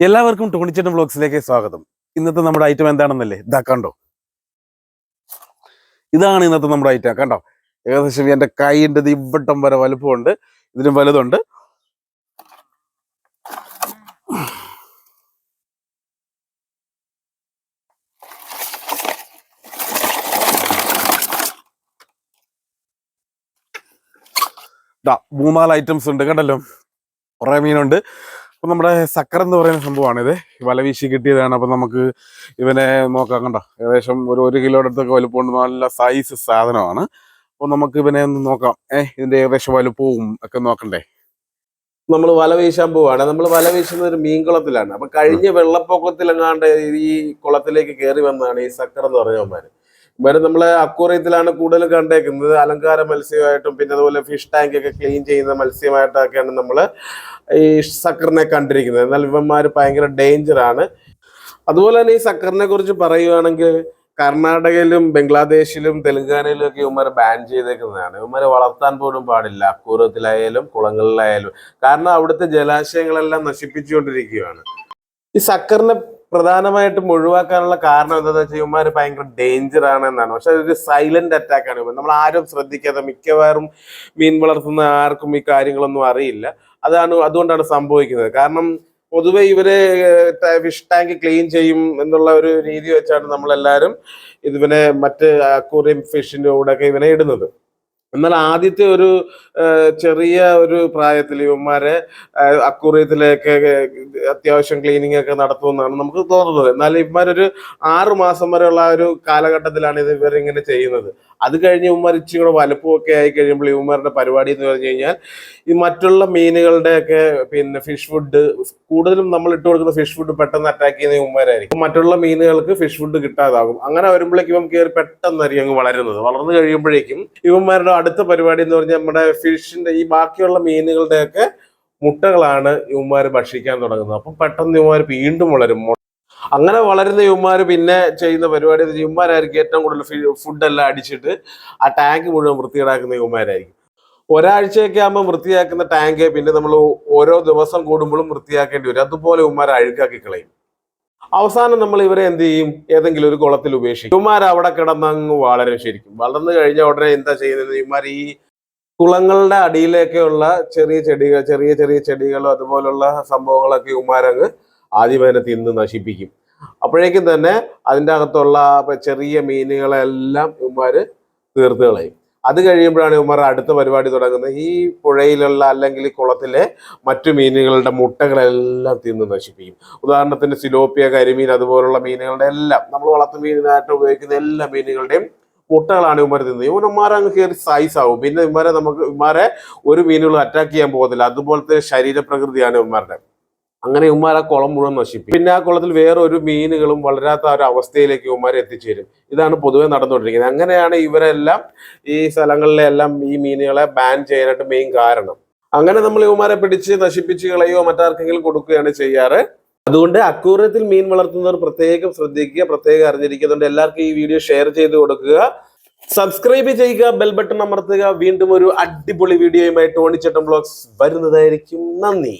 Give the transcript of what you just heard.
എല്ലാവർക്കും ടോണിച്ചേട്ടൻ ബ്ലോഗ്സിലേക്ക് സ്വാഗതം. ഇന്നത്തെ നമ്മുടെ ഐറ്റം എന്താണെന്നല്ലേ? ഇതാ കണ്ടോ? ഇതാണ് ഇന്നത്തെ നമ്മുടെ ഐറ്റം കണ്ടോ? ഏകദേശം എന്റെ കൈന്റെ ഇവട്ടം വരെ വലുപ്പമുണ്ട്. ഇതിനും വലുതുണ്ട്. മൂന്നാൽ ഐറ്റംസ് ഉണ്ട്. കണ്ടല്ലോ? കുറേ മീനുണ്ട്. അപ്പം നമ്മുടെ സക്കർ എന്ന് പറയുന്ന സംഭവമാണിത്. വല വീശി കിട്ടിയതാണ്. അപ്പം നമുക്ക് ഇവനെ നോക്കാം. കണ്ടോ? ഏകദേശം ഒരു ഒരു കിലോയുടെ അടുത്തൊക്കെ വലുപ്പമുണ്ട്. നല്ല സൈസ് സാധനമാണ്. അപ്പോൾ നമുക്ക് ഇവനെ ഒന്ന് നോക്കാം. ഏഹ് ഇതിന്റെ ഏകദേശം വലുപ്പവും ഒക്കെ നോക്കണ്ടേ? നമ്മൾ വല വീശാൻ പോവാണ്. നമ്മൾ വല വീശുന്ന ഒരു മീൻകുളത്തിലാണ് അപ്പം കഴിഞ്ഞ വെള്ളപ്പൊക്കത്തിലെങ്ങാണ്ട് ഈ കുളത്തിലേക്ക് കയറി വന്നതാണ് ഈ സക്കർ എന്ന് പറയുന്നവന്മാര് ഇവർ നമ്മളെ അക്വറിയത്തിലാണ് കൂടുതൽ കണ്ടേക്കുന്നത്. അലങ്കാര മത്സ്യമായിട്ടും പിന്നെ അതുപോലെ ഫിഷ് ടാങ്ക് ഒക്കെ ക്ലീൻ ചെയ്യുന്ന മത്സ്യമായിട്ടൊക്കെയാണ് നമ്മൾ ഈ സക്കറിനെ കണ്ടിരിക്കുന്നത്. എന്നാൽ ഇവന്മാർ ഭയങ്കര ആണ്. അതുപോലെ തന്നെ ഈ സക്കറിനെ കുറിച്ച് പറയുകയാണെങ്കിൽ കർണാടകയിലും ബംഗ്ലാദേശിലും തെലുങ്കാനയിലും ഒക്കെ ഇവന്മാരെ ബാൻ ചെയ്തേക്കുന്നതാണ്. ഇവന്മാരെ വളർത്താൻ പോലും പാടില്ല. അക്കൂറത്തിലായാലും കുളങ്ങളിലായാലും. കാരണം അവിടുത്തെ ജലാശയങ്ങളെല്ലാം നശിപ്പിച്ചുകൊണ്ടിരിക്കുകയാണ്. ഈ സക്കറിനെ പ്രധാനമായിട്ടും ഒഴിവാക്കാനുള്ള കാരണം എന്താണെന്ന് വെച്ചാൽ ഇവന്മാർ ഭയങ്കര ഡേഞ്ചർ ആണ് എന്നാണ് പക്ഷെ ഒരു സൈലന്റ് അറ്റാക്ക് ആണ് നമ്മൾ ആരും ശ്രദ്ധിക്കാതെ മിക്കവാറും മീൻ വളർത്തുന്ന ആർക്കും ഈ കാര്യങ്ങളൊന്നും അറിയില്ല. അതാണ് അതുകൊണ്ടാണ് സംഭവിക്കുന്നത്. കാരണം പൊതുവെ ഇവർ ഫിഷ് ടാങ്ക് ക്ലീൻ ചെയ്യും എന്നുള്ള ഒരു രീതി വെച്ചാണ് നമ്മളെല്ലാരും ഇവനെ മറ്റ് അക്കൂറിയം ഫിഷിന്റെ കൂടെ ഒക്കെ ഇവനെ ഇടുന്നത്. എന്നാൽ ആദ്യത്തെ ഒരു ചെറിയ ഒരു പ്രായത്തിൽ ഇവന്മാരെ അക്കൂറിയത്തിലേക്ക് അത്യാവശ്യം ക്ലീനിങ് ഒക്കെ നടത്തുമെന്നാണ് നമുക്ക് തോന്നുന്നത്. എന്നാൽ ഇവന്മാരൊരു ആറു മാസം വരെയുള്ള ഒരു കാലഘട്ടത്തിലാണ് ഇത് ഇവരിങ്ങനെ ചെയ്യുന്നത്. അത് കഴിഞ്ഞ് ഇവന്മാർ ഇച്ചിരി കൂടെ വലുപ്പമൊക്കെ ആയി കഴിയുമ്പോൾ ഇവന്മാരുടെ പരിപാടി എന്ന് പറഞ്ഞു കഴിഞ്ഞാൽ ഈ മറ്റുള്ള മീനുകളുടെയൊക്കെ പിന്നെ ഫിഷ് ഫുഡ് കൂടുതലും നമ്മൾ ഇട്ട് കൊടുക്കുന്ന ഫിഷ് ഫുഡ് പെട്ടെന്ന് അറ്റാക്ക് ചെയ്യുന്ന ഇവന്മാരായിരിക്കും. മറ്റുള്ള മീനുകൾക്ക് ഫിഷ് ഫുഡ് കിട്ടാതാകും. അങ്ങനെ വരുമ്പോഴേക്കും ഇവൻ കയറി പെട്ടെന്നായിരിക്കും അങ്ങ് വളരുന്നത്. വളർന്നു കഴിയുമ്പോഴേക്കും ഇവന്മാരുടെ അടുത്ത പരിപാടി എന്ന് പറഞ്ഞാൽ നമ്മുടെ ഫിഷിന്റെ ഈ ബാക്കിയുള്ള മീനുകളുടെയൊക്കെ മുട്ടകളാണ് ഇവന്മാർ ഭക്ഷിക്കാൻ തുടങ്ങുന്നത്. അപ്പം പെട്ടെന്ന് ഇവന്മാർ വീണ്ടും വളരും. അങ്ങനെ വളരുന്ന ഇവന്മാർ പിന്നെ ചെയ്യുന്ന പരിപാടി ഇവന്മാരായിരിക്കും ഏറ്റവും കൂടുതൽ ഫുഡെല്ലാം അടിച്ചിട്ട് ആ ടാങ്ക് മുഴുവൻ വൃത്തികേടാക്കുന്ന ഇവന്മാരായിരിക്കും. ഒരാഴ്ചയൊക്കെ ആകുമ്പോൾ വൃത്തിയാക്കുന്ന ടാങ്ക് പിന്നെ നമ്മൾ ഓരോ ദിവസം കൂടുമ്പോഴും വൃത്തിയാക്കേണ്ടി വരും. അതുപോലെ ഉമ്മാരെ അഴുക്കാക്കി കളയും. അവസാനം നമ്മൾ ഇവരെ എന്ത് ചെയ്യും? ഏതെങ്കിലും ഒരു കുളത്തിൽ ഉപേക്ഷിക്കും. ഇവന്മാർ അവിടെ കിടന്നങ്ങ് വളരെ ശരിക്കും. വളർന്നു കഴിഞ്ഞ ഉടനെ എന്താ ചെയ്യുന്നത്? ഇവന്മാർ ഈ കുളങ്ങളുടെ അടിയിലേക്കുള്ള ചെറിയ ചെടികൾ ചെറിയ ചെറിയ ചെടികളോ അതുപോലുള്ള സംഭവങ്ങളൊക്കെ ഇവന്മാരങ്ങ് ആദ്യം അതിനെ തിന്ന് നശിപ്പിക്കും. അപ്പോഴേക്കും തന്നെ അതിന്റെ അകത്തുള്ള ചെറിയ മീനുകളെല്ലാം ഇവന്മാര് തീർത്ത് കളയും. അത് കഴിയുമ്പോഴാണ് ഉമ്മർ അടുത്ത പരിപാടി തുടങ്ങുന്നത്. ഈ പുഴയിലുള്ള അല്ലെങ്കിൽ കുളത്തിലെ മറ്റു മീനുകളുടെ മുട്ടകളെല്ലാം തിന്ന് നശിപ്പിക്കും. ഉദാഹരണത്തിന് സിലോപ്പിയ കരിമീൻ അതുപോലുള്ള മീനുകളുടെ എല്ലാം നമ്മൾ വളർത്തു മീനിനായിട്ട് ഉപയോഗിക്കുന്ന എല്ലാ മീനുകളുടെയും മുട്ടകളാണ് ഇവന്മാർ തിന്നുന്നത്. ഇവന്മാരെ അങ്ങ് കയറി സൈസ് ആവും. പിന്നെ ഇവന്മാരെ നമുക്ക് ഇവന്മാരെ ഒരു മീനുകളും അറ്റാക്ക് ചെയ്യാൻ പോകുന്നില്ല അതുപോലത്തെ ശരീരപ്രകൃതിയാണ് ഇവന്മാരുടെ അങ്ങനെ ഉമ്മാർ ആ കുളം മുഴുവൻ നശിപ്പിക്കും. പിന്നെ ആ കുളത്തിൽ വേറെ ഒരു മീനുകളും വളരാത്ത ഒരു അവസ്ഥയിലേക്ക് ഉമ്മാർ എത്തിച്ചേരും. ഇതാണ് പൊതുവെ നടന്നുകൊണ്ടിരിക്കുന്നത്. അങ്ങനെയാണ് ഇവരെല്ലാം ഈ സ്ഥലങ്ങളിലെല്ലാം ഈ മീനുകളെ ബാൻ ചെയ്യാനായിട്ട് മെയിൻ കാരണം. അങ്ങനെ നമ്മൾ ഇവന്മാരെ പിടിച്ച് നശിപ്പിച്ച് കളയോ മറ്റാർക്കെങ്കിലും കൊടുക്കുകയാണ് ചെയ്യാറ്. അതുകൊണ്ട് അക്കൂറത്തിൽ മീൻ വളർത്തുന്നവർ പ്രത്യേകം ശ്രദ്ധിക്കുക പ്രത്യേകം അറിഞ്ഞിരിക്കുക അതുകൊണ്ട് എല്ലാവർക്കും ഈ വീഡിയോ ഷെയർ ചെയ്ത് കൊടുക്കുക. സബ്സ്ക്രൈബ് ചെയ്യുക ബെൽ ബട്ടൺ അമർത്തുക. വീണ്ടും ഒരു അടിപൊളി വീഡിയോയുമായി ടോണി ചേട്ടൻ ബ്ലോഗ്സ് വരുന്നതായിരിക്കും. നന്ദി.